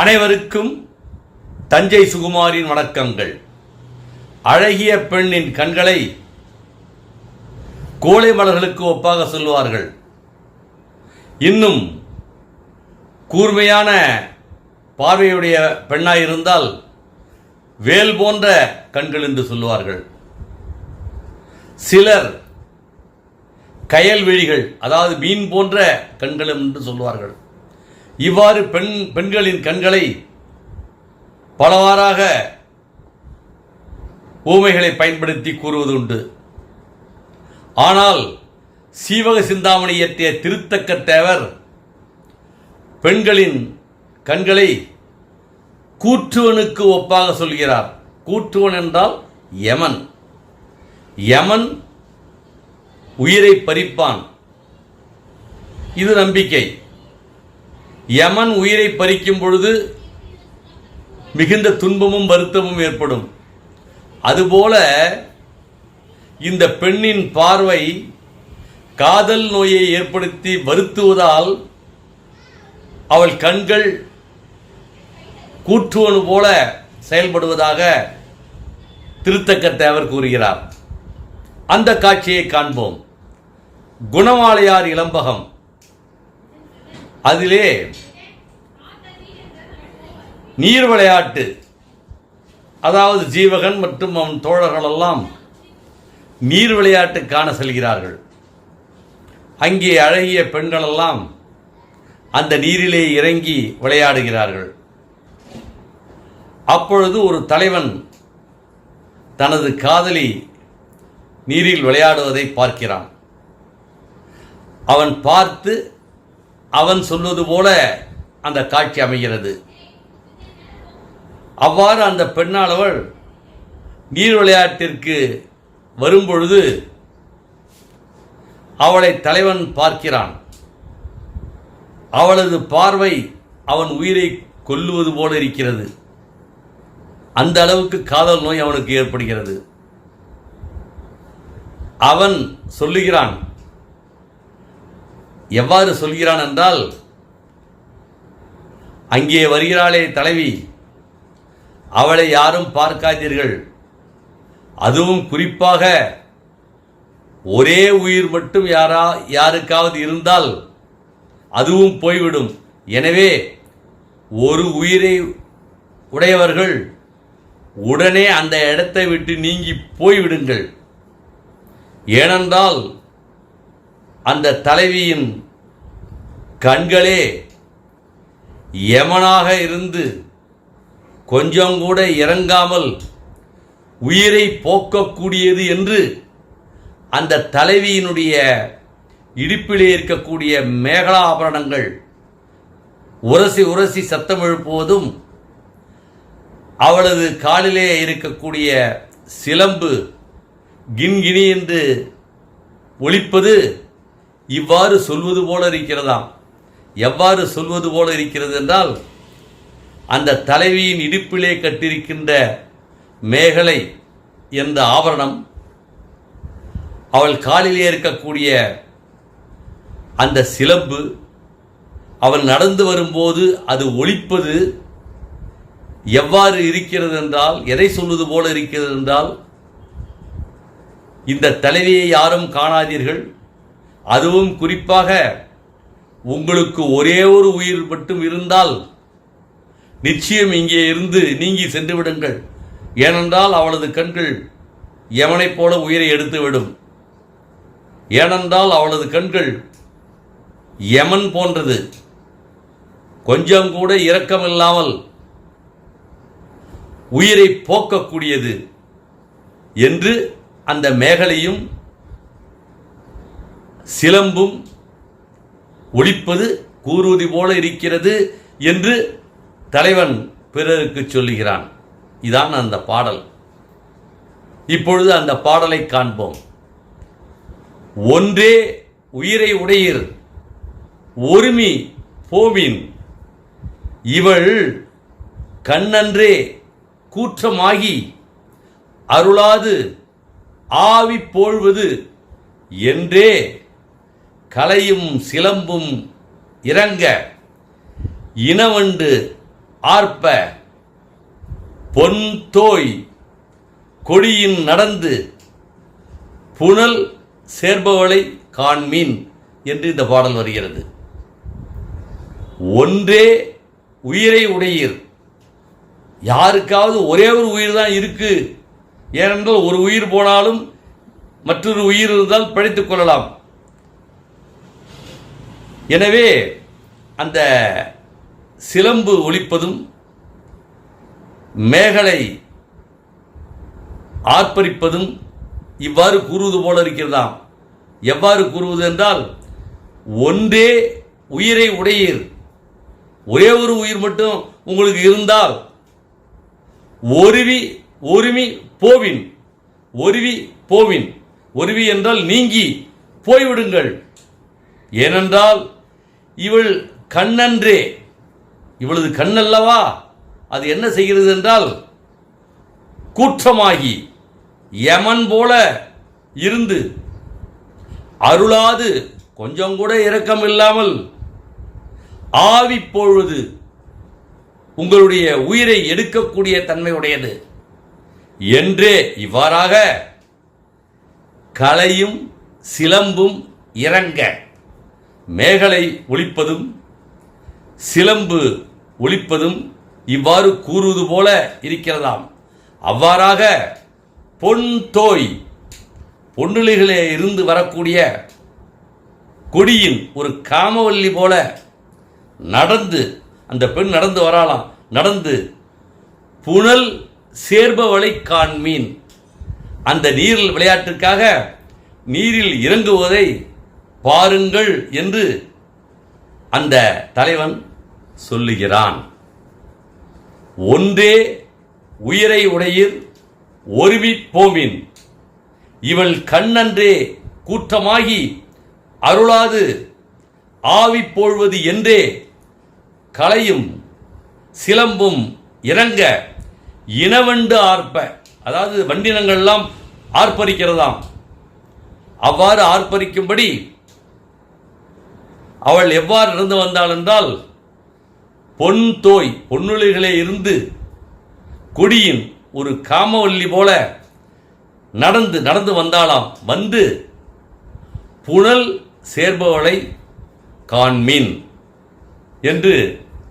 அனைவருக்கும் தஞ்சை சுகுமாரின் வணக்கங்கள். அழகிய பெண்ணின் கண்களை கோழை மலர்களுக்கு ஒப்பாக சொல்லுவார்கள். இன்னும் கூர்மையான பார்வையுடைய பெண்ணாயிருந்தால் வேல் போன்ற கண்கள் என்று சொல்லுவார்கள். சிலர் கயல் விழிகள் அதாவது மீன் போன்ற கண்கள் என்று சொல்லுவார்கள். இவ்வாறு பெண் பெண்களின் கண்களை பலவாறாக ஊமைகளை பயன்படுத்தி கூறுவது உண்டு. ஆனால் சீவக சிந்தாமணி இயற்றிய திருத்தக்க தேவர் பெண்களின் கண்களை கூற்றுவனுக்கு ஒப்பாக சொல்கிறார். கூற்றுவன் என்றால் யமன். யமன் உயிரை பறிப்பான். இது நம்பிக்கை. யமன் உயிரை பறிக்கும் பொழுது மிகுந்த துன்பமும் வருத்தமும் ஏற்படும். அதுபோல இந்த பெண்ணின் பார்வை காதல் நோயை ஏற்படுத்தி வருத்துவதால் அவள் கண்கள் கூற்றுவனு போல செயல்படுவதாக திருத்தக்கத்தை அவர் கூறுகிறார். அந்த காட்சியை காண்போம். குணமாலையார் இளம்பகம். அதிலே நீர் விளையாட்டு அதாவது ஜீவகன் மற்றும் அவன் தோழர்களெல்லாம் நீர் விளையாட்டு காண செல்கிறார்கள். அங்கே அழகிய பெண்களெல்லாம் அந்த நீரிலே இறங்கி விளையாடுகிறார்கள். அப்பொழுது ஒரு தலைவன் தனது காதலி நீரில் விளையாடுவதை பார்க்கிறான். அவன் பார்த்து அவன் சொல்வது போல அந்த காட்சி அமைகிறது. அவ்வாறு அந்த பெண்ணாளவள் நீர் விளையாட்டிற்கு வரும்பொழுது அவளை தலைவன் பார்க்கிறான். அவளது பார்வை அவன் உயிரை கொல்லுவது போல இருக்கிறது. அந்த அளவுக்கு காதல் நோய் அவனுக்கு ஏற்படுகிறது. அவன் சொல்லுகிறான் எவ்வாறு சொல்கிறான் என்றால் அங்கே வருகிறாளே தலைவி அவளை யாரும் பார்க்காதீர்கள். அதுவும் குறிப்பாக ஒரே உயிர் மட்டும் யாரா யாருக்காவது இருந்தால் அதுவும் போய்விடும். எனவே ஒரு உயிரை உடையவர்கள் உடனே அந்த இடத்தை விட்டு நீங்கி போய்விடுங்கள். ஏனென்றால் அந்த தலைவியின் கண்களே யமனாக இருந்து கொஞ்சம் கூட இறங்காமல் உயிரை போக்கக்கூடியது என்று அந்த தலைவியினுடைய இடுப்பிலே இருக்கக்கூடிய மேகலா ஆபரணங்கள் உரசி உரசி சத்தம் எழுப்புவதும் அவளது காலிலே இருக்கக்கூடிய சிலம்பு கின்கினி என்று ஒழிப்பது இவ்வாறு சொல்வது போல இருக்கிறதாம். எவ்வாறு சொல்வது போல இருக்கிறது என்றால் அந்த தலைவியின் இடுப்பிலே கட்டிருக்கின்ற மேகலை என்ற ஆவரணம் அவள் காலிலே இருக்கக்கூடிய அந்த சிலம்பு அவள் நடந்து வரும்போது அது ஒழிப்பது எவ்வாறு இருக்கிறது என்றால் எதை சொல்வது போல இருக்கிறது என்றால் இந்த தலைவியை யாரும் காணாதீர்கள். அதுவும் குறிப்பாக உங்களுக்கு ஒரே ஒரு உயிர் மட்டும் இருந்தால் நிச்சயம் இங்கே இருந்து நீங்கி சென்று விடுங்கள். ஏனென்றால் அவளது கண்கள் எவனைப் போல உயிரை எடுத்துவிடும். ஏனென்றால் அவளது கண்கள் யமன் போன்றது. கொஞ்சம் கூட இரக்கமில்லாமல் உயிரை போக்கக்கூடியது என்று அந்த மேகலையும் சிலம்பும் ஒழிப்பது கூறுவது போல இருக்கிறது என்று தலைவன் பிறருக்கு சொல்லுகிறான். இதான் அந்த பாடல். இப்பொழுது அந்த பாடலை காண்போம். ஒன்றே உயிரை உடையீர் ஒருமி போவின். இவள் கண்ணன்றே கூற்றமாகி அருளாது ஆவி போழ்வது என்றே கலையும் சிலம்பும் இறங்க இனவண்டு ஆர்ப்ப பொன் தோய் கொடியின் நடந்து புனல் சேர்பவளை காண்மீன் என்று இந்த பாடல் வருகிறது. ஒன்றே உயிரை உடையீர். யாருக்காவது ஒரே ஒரு உயிர் தான் இருக்கு. ஏனென்றால் ஒரு உயிர் போனாலும் மற்றொரு உயிர் இருந்தால் பிழைத்துக் கொள்ளலாம். எனவே அந்த சிலம்பு ஒலிப்பதும் மேகலை ஆர்ப்பரிப்பதும் இவ்வாறு கூறுவது போல இருக்கிறதாம். எவ்வாறு கூறுவது என்றால் ஒன்றே உயிரை உடையீர். ஒரே ஒரு உயிர் மட்டும் உங்களுக்கு இருந்தால் ஒருவி ஒருமி போவின் ஒருவி போவின். ஒருவி என்றால் நீங்கி போய்விடுங்கள். ஏனென்றால் இவள் கண்ணன்றே. இவளது கண்ணல்லவா? அது என்ன செய்கிறது என்றால் கூற்றமாகி யமன் போல இருந்து அருளாது கொஞ்சம் கூட இரக்கம் இல்லாமல் ஆவி பொழுது உங்களுடைய உயிரை எடுக்கக்கூடிய தன்மையுடையது. என்றே இவ்வாறாக கலையும் சிலம்பும் இறங்க. மேகலை ஒழிப்பதும் சிலம்பு ஒழிப்பதும் இவ்வாறு கூறுவது போல இருக்கிறதாம். அவ்வாறாக பொன் தோய் பொன்னுளிகளே இருந்து வரக்கூடிய கொடியின் ஒரு காமவல்லி போல நடந்து அந்த பெண் நடந்து வராலாம் நடந்து புனல் சேர்பவளை காண்மீன். அந்த நீரில் விளையாட்டுக்காக நீரில் இறங்குவதை பாருங்கள் என்று அந்த தலைவன் சொல்லுகிறான். ஒன்றே உயிரை உடையீர் ஒருமிப்போமின் இவள் கண்ணன்றே கூற்றமாகி அருளாது ஆவி போழ்வது என்றே கலையும் சிலம்பும் இறங்க இனவண்டு ஆர்ப்ப அதாவது வண்டினங்கள்லாம் ஆர்ப்பரிக்கிறதாம். அவ்வாறு ஆர்ப்பரிக்கும்படி அவள் எவ்வாறு நடந்து வந்தாள் என்றால் பொன் தோய் பொன்னுளிகளே இருந்து கொடியின் ஒரு காமவல்லி போல நடந்து நடந்து வந்தாளாம். வந்து புனல் சேர்பவளை காண்மீன் என்று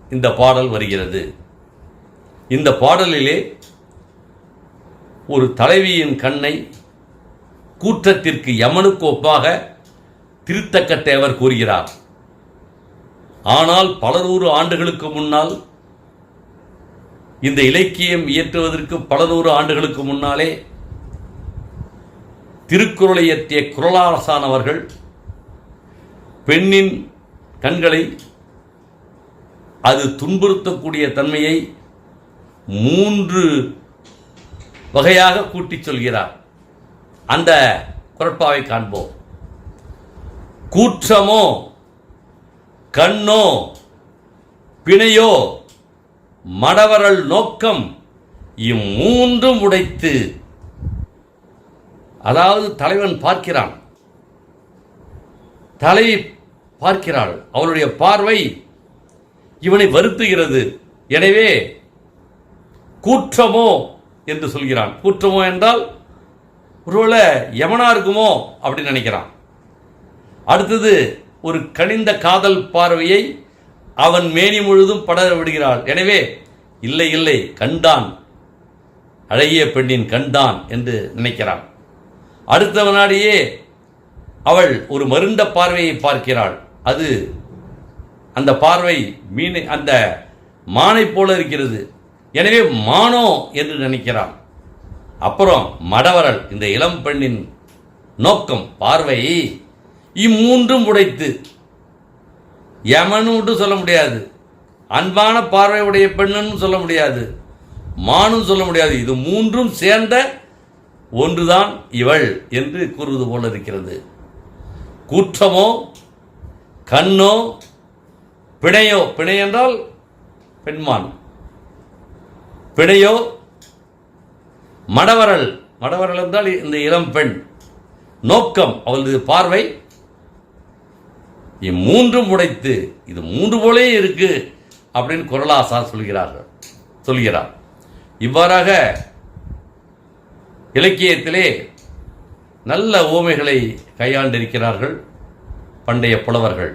இந்த பாடல் வருகிறது. இந்த பாடலிலே ஒரு தலைவியின் கண்ணை கூற்றத்திற்கு யமனுக்கு ஒப்பாக திருத்தக்கத்தேவர் கூறுகிறார். ஆனால் பல நூறு ஆண்டுகளுக்கு முன்னால் இந்த இலக்கியம் இயற்றுவதற்கு பல நூறு ஆண்டுகளுக்கு முன்னாலே திருக்குறளை இயற்றிய குரலாரசானவர்கள் பெண்ணின் கண்களை அது துன்புறுத்தக்கூடிய தன்மையை மூன்று வகையாக கூட்டிச் சொல்கிறார். அந்த குரட்பாவை காண்போம். கூற்றமோ கண்ணோ பிணையோ மடவரல் நோக்கம் இம்மூன்றும் உடைத்து அதாவது தலைவன் பார்க்கிறான். தலைவி பார்க்கிறாள். அவளுடைய பார்வை இவனை வருத்துகிறது. எனவே கூற்றமோ என்று சொல்கிறான். கூற்றமோ என்றால் ஒருவேளை யமனா இருக்குமோ அப்படின்னு நினைக்கிறான். அடுத்தது ஒரு கனிந்த காதல் பார்வையை அவன் மேனி முழுதும் பட விடுகிறாள். எனவே இல்லை இல்லை கண்டான் அழகிய பெண்ணின் கண்டான் என்று நினைக்கிறான் அடுத்த வினாடியே அவள் ஒரு மருண்ட பார்வையை பார்க்கிறாள். அது அந்த பார்வை மீன் அந்த மானை போல இருக்கிறது. எனவே மானோ என்று நினைக்கிறான் அப்புறம் மடவரல் இந்த இளம் பெண்ணின் நோக்கம் பார்வை. இம்மூன்றும் உடைத்து. யமனு சொல்ல முடியாது. அன்பான பார்வை உடைய பெண்ணுன்னு சொல்ல முடியாது. மானும் சொல்ல முடியாது. இது மூன்றும் சேர்ந்த ஒன்றுதான் இவள் என்று கூறுவது போல இருக்கிறது. கூற்றமோ கண்ணோ பிணையோ பிணை என்றால் பெண்மான். பிணையோ மடவரல். மடவரல் என்றால் இந்த இளம் பெண். நோக்கம் அவளது பார்வை இம்மூன்றும் உடைத்து இது மூன்று போலே இருக்கு அப்படின்னு குரலாசா சொல்கிறார்கள் சொல்கிறார். இவ்வாறாக இலக்கியத்திலே நல்ல ஓமைகளை கையாண்டிருக்கிறார்கள் பண்டைய புலவர்கள்.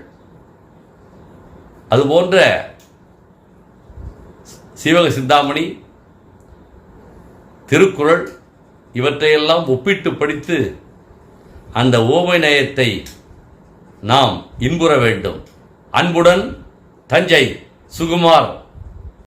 அதுபோன்ற சீவக சிந்தாமணி திருக்குறள் இவற்றையெல்லாம் ஒப்பிட்டு படித்து அந்த ஓமை நயத்தை நாம் இன்புற வேண்டும். அன்புடன் தஞ்சை சுகுமார்